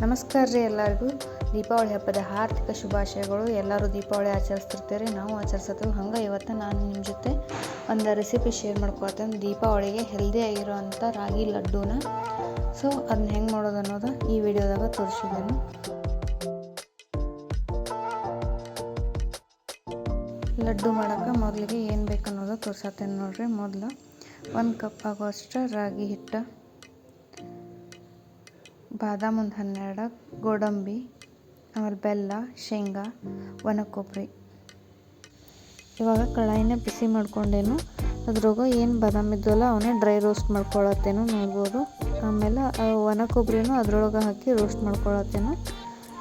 ನಮಸ್ಕಾರ ರೀ ಎಲ್ಲರಿಗೂ. ದೀಪಾವಳಿ ಹಬ್ಬದ ಹಾರ್ದಿಕ ಶುಭಾಶಯಗಳು. ಎಲ್ಲರೂ ದೀಪಾವಳಿ ಆಚರಿಸ್ತಿರ್ತೀರಿ. ನಾವು ಆಚರಿಸ್ತೀವಿ ಹಂಗೆ. ಇವತ್ತು ನಾನು ನಿಮ್ಮ ಜೊತೆ ಒಂದು ರೆಸಿಪಿ ಶೇರ್ ಮಾಡ್ಕೊಳ್ತೇನೆ. ದೀಪಾವಳಿಗೆ ಹೆಲ್ದಿ ಆಗಿರೋವಂಥ ರಾಗಿ ಲಡ್ಡೂನ. ಸೊ ಅದನ್ನ ಹೆಂಗೆ ಮಾಡೋದು ಅನ್ನೋದು ಈ ವಿಡಿಯೋದಾಗ ತೋರಿಸಿದ್ದೇನೆ. ಲಡ್ಡು ಮಾಡೋಕೆ ಮೊದಲಿಗೆ ಏನು ಬೇಕನ್ನೋದು ತೋರಿಸತ್ತೇನೆ ನೋಡಿರಿ. ಮೊದಲು ಒಂದು ಕಪ್ ಆಗೋಷ್ಟು ರಾಗಿ ಹಿಟ್ಟು. ಬಾದಾಮ್ ಒಂದು ಹನ್ನೆರಡು, ಗೋಡಂಬಿ, ಆಮೇಲೆ ಬೆಲ್ಲ, ಶೇಂಗಾ ಒಣ ಕೊಬ್ಬರಿ ಇವಾಗ ಕಳಾಯಿನ ಬಿಸಿ ಮಾಡ್ಕೊಂಡೇನು. ಅದ್ರಾಗ ಏನು ಬಾದಾಮ್ ಇದ್ವಲ್ಲ ಅವನ್ನೇ ಡ್ರೈ ರೋಸ್ಟ್ ಮಾಡ್ಕೊಳತ್ತೇನು ನೋಡ್ಬೋದು. ಆಮೇಲೆ ಒಣ ಕೊಬ್ಬರಿನೂ ಅದ್ರೊಳಗೆ ಹಾಕಿ ರೋಸ್ಟ್ ಮಾಡ್ಕೊಳತ್ತೇನು.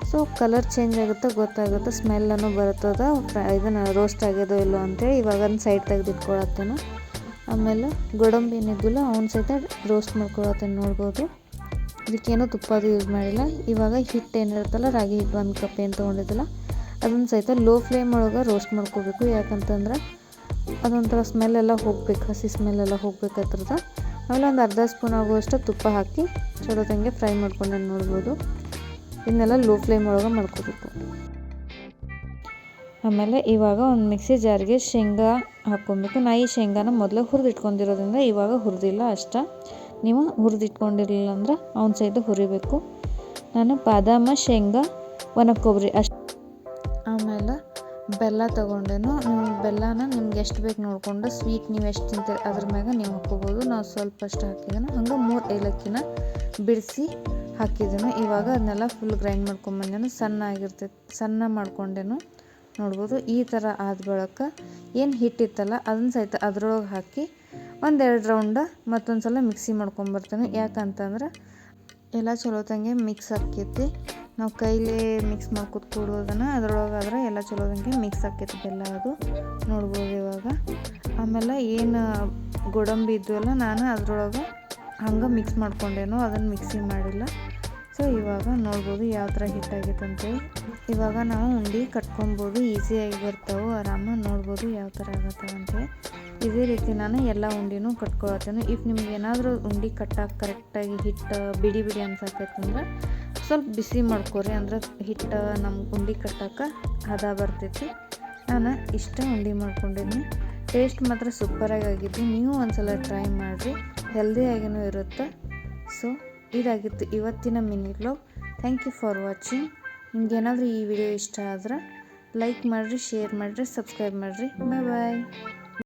ಸೊ ಕಲರ್ ಚೇಂಜ್ ಆಗುತ್ತೆ ಗೊತ್ತಾಗುತ್ತೆ ಸ್ಮೆಲ್ಲನ್ನು ಬರುತ್ತದ ಇದನ್ನು ರೋಸ್ಟ್ ಆಗ್ಯದೋ ಇಲ್ಲೋ ಅಂತೇಳಿ ಇವಾಗ ಒಂದು ಸೈಡ್ ತೆಗೆದಿಟ್ಕೊಳತ್ತೇನು ಆಮೇಲೆ ಗೋಡಂಬಿ ಏನಿದ್ದಿಲ್ಲ ಅವ್ನ ಸಹಿತ ರೋಸ್ಟ್ ಮಾಡ್ಕೊಳತ್ತೇನೆ ನೋಡ್ಬೋದು. ಇದಕ್ಕೇನೂ ತುಪ್ಪ ಅದು ಯೂಸ್ ಮಾಡಿಲ್ಲ. ಇವಾಗ ಹಿಟ್ಟು ಏನಿರುತ್ತಲ್ಲ, ರಾಗಿ ಹಿಟ್ಟು ಒಂದು ಕಪ್ ಏನು ತೊಗೊಂಡಿದ್ದಿಲ್ಲ ಅದನ್ನು ಸಹಿತ ಲೋ ಫ್ಲೇಮ್ ಒಳಗೆ ರೋಸ್ಟ್ ಮಾಡ್ಕೋಬೇಕು. ಯಾಕಂತಂದ್ರೆ ಅದೊಂಥರ ಸ್ಮೆಲ್ ಎಲ್ಲ ಹೋಗ್ಬೇಕು, ಹಸಿ ಸ್ಮೆಲ್ ಎಲ್ಲ ಹೋಗ್ಬೇಕು ಆಮೇಲೆ ಒಂದು ಅರ್ಧ ಸ್ಪೂನ್ ಆಗುವಷ್ಟು ತುಪ್ಪ ಹಾಕಿ ಚಲೋ ತಂಗೆ ಫ್ರೈ ಮಾಡ್ಕೊಂಡು ನೋಡ್ಬೋದು. ಇದನ್ನೆಲ್ಲ ಲೋ ಫ್ಲೇಮ್ ಒಳಗೆ ಮಾಡ್ಕೋಬೇಕು. ಆಮೇಲೆ ಇವಾಗ ಒಂದು ಮಿಕ್ಸಿ ಜಾರಿಗೆ ಶೇಂಗಾ ಹಾಕ್ಕೊಬೇಕು. ನಾ ಈ ಶೇಂಗಾನ ಮೊದಲೇ ಹುರಿದಿಟ್ಕೊಂಡಿರೋದ್ರಿಂದ ಇವಾಗ ಹುರಿದಿಲ್ಲ ಅಷ್ಟ. ನೀವು ಹುರಿದಿಟ್ಕೊಂಡಿರಲಿಲ್ಲ ಅಂದ್ರೆ ಅವ್ನ ಸಹಿತ ಹುರಿಬೇಕು. ನಾನು ಬಾದಾಮ, ಶೇಂಗಾ, ಒಣ ಕೊಬ್ಬರಿ ಅಷ್ಟು ಆಮೇಲೆ ಬೆಲ್ಲ ತೊಗೊಂಡೇನು, ನೀವು ಬೆಲ್ಲನ ನಿಮ್ಗೆ ಎಷ್ಟು ಬೇಕು ನೋಡಿಕೊಂಡು ಸ್ವೀಟ್ ನೀವು ಎಷ್ಟು ತಿಂತೀರಿ ಅದ್ರ ಮ್ಯಾಗ ನೀವು ಹಾಕ್ಕೋಬೋದು. ನಾವು ಸ್ವಲ್ಪ ಅಷ್ಟು ಹಾಕಿದ್ದೇನೆ ಹಂಗೆ ಮೂರು ಏಲಕ್ಕಿನ ಬಿಡಿಸಿ ಹಾಕಿದ್ದೇನು ಇವಾಗ ಅದನ್ನೆಲ್ಲ ಫುಲ್ ಗ್ರೈಂಡ್ ಮಾಡ್ಕೊಂಬಂದೇನು ಸಣ್ಣ ಆಗಿರ್ತೈತೆ ಸಣ್ಣ ಮಾಡ್ಕೊಂಡೇನು. ನೋಡ್ಬೋದು ಈ ಥರ ಆದ ಬಳಕ ಏನು ಹಿಟ್ಟಿತ್ತಲ್ಲ, ಅದನ್ನ ಸಹಿತ ಅದ್ರೊಳಗೆ ಹಾಕಿ ಒಂದೆರಡು ರೌಂಡ ಮತ್ತೊಂದು ಸಲ ಮಿಕ್ಸಿ ಮಾಡ್ಕೊಂಬರ್ತೀನಿ. ಯಾಕಂತಂದ್ರೆ ಎಲ್ಲ ಚಲೋತಂಗೆ ಮಿಕ್ಸ್ ಆಕೈತಿ ನಾವು ಕೈಲೇ ಮಿಕ್ಸ್ ಮಾಡ್ಕೊತ ಕೂಡೋದನ್ನು, ಅದ್ರೊಳಗಾದ್ರೆ ಎಲ್ಲ ಚಲೋದಂಗೆ ಮಿಕ್ಸ್ ಆಕೈತಿ ಬೆಲ್ಲ ಅದು. ನೋಡ್ಬೋದು ಇವಾಗ. ಆಮೇಲೆ ಏನು ಗೋಡಂಬಿ ಇದ್ವಲ್ಲ, ನಾನು ಅದ್ರೊಳಗೆ ಹಂಗೆ ಮಿಕ್ಸ್ ಮಾಡ್ಕೊಂಡೇನು ಅದನ್ನು ಮಿಕ್ಸಿ ಮಾಡಿಲ್ಲ. ಸೊ ಇವಾಗ ನೋಡ್ಬೋದು ಯಾವ ಥರ ಹಿಟ್ಟಾಗೈತೆ ಅಂತೇಳಿ ಇವಾಗ ನಾವು ಉಂಡಿ ಕಟ್ಕೊಬೋದು ಈಸಿಯಾಗಿ ಬರ್ತಾವೆ ಆರಾಮಾಗಿ ನೋಡ್ಬೋದು ಯಾವ ಥರ ಆಗತ್ತೆ ಅಂತೇಳಿ ಇದೇ ರೀತಿ ನಾನು ಎಲ್ಲ ಉಂಡಿನೂ ಕಟ್ಕೊಳತ್ತೇನೆ. ಇಫ್ ನಿಮ್ಗೆ ಏನಾದರೂ ಉಂಡೆ ಕಟ್ಟಾಗಿ ಕರೆಕ್ಟಾಗಿ ಹಿಟ್ಟು ಬಿಡಿ ಬಿಡಿ ಅನ್ಸತ್ತೈತಂದ್ರೆ ಸ್ವಲ್ಪ ಬಿಸಿ ಮಾಡ್ಕೊರಿ. ಅಂದ್ರೆ ಹಿಟ್ಟು ನಮ್ಮ ಉಂಡಿ ಕಟ್ಟಕ್ಕೆ ಹದ ಬರ್ತೈತಿ. ನಾನು ಇಷ್ಟ ಉಂಡಿ ಮಾಡ್ಕೊಂಡಿದ್ದೀನಿ ಟೇಸ್ಟ್ ಮಾತ್ರ ಸೂಪರಾಗಿ ಆಗಿದ್ದು. ನೀವು ಒಂದ್ಸಲ ಟ್ರೈ ಮಾಡಿರಿ. ಹೆಲ್ದಿಯಾಗಿನೂ ಇರುತ್ತೆ. ಸೊ ಇದಾಗಿತ್ತು ಇವತ್ತಿನ mini vlog thank you for watching ನಿಮ್ಗೇನಾದರೂ ಈ ವಿಡಿಯೋ ಇಷ್ಟ ಆದ್ರೆ ಲೈಕ್ ಮಾಡಿರಿ ಶೇರ್ ಮಾಡಿರಿ ಸಬ್ಸ್ಕ್ರೈಬ್ ಮಾಡಿರಿ. ಬಾಯ್ ಬಾಯ್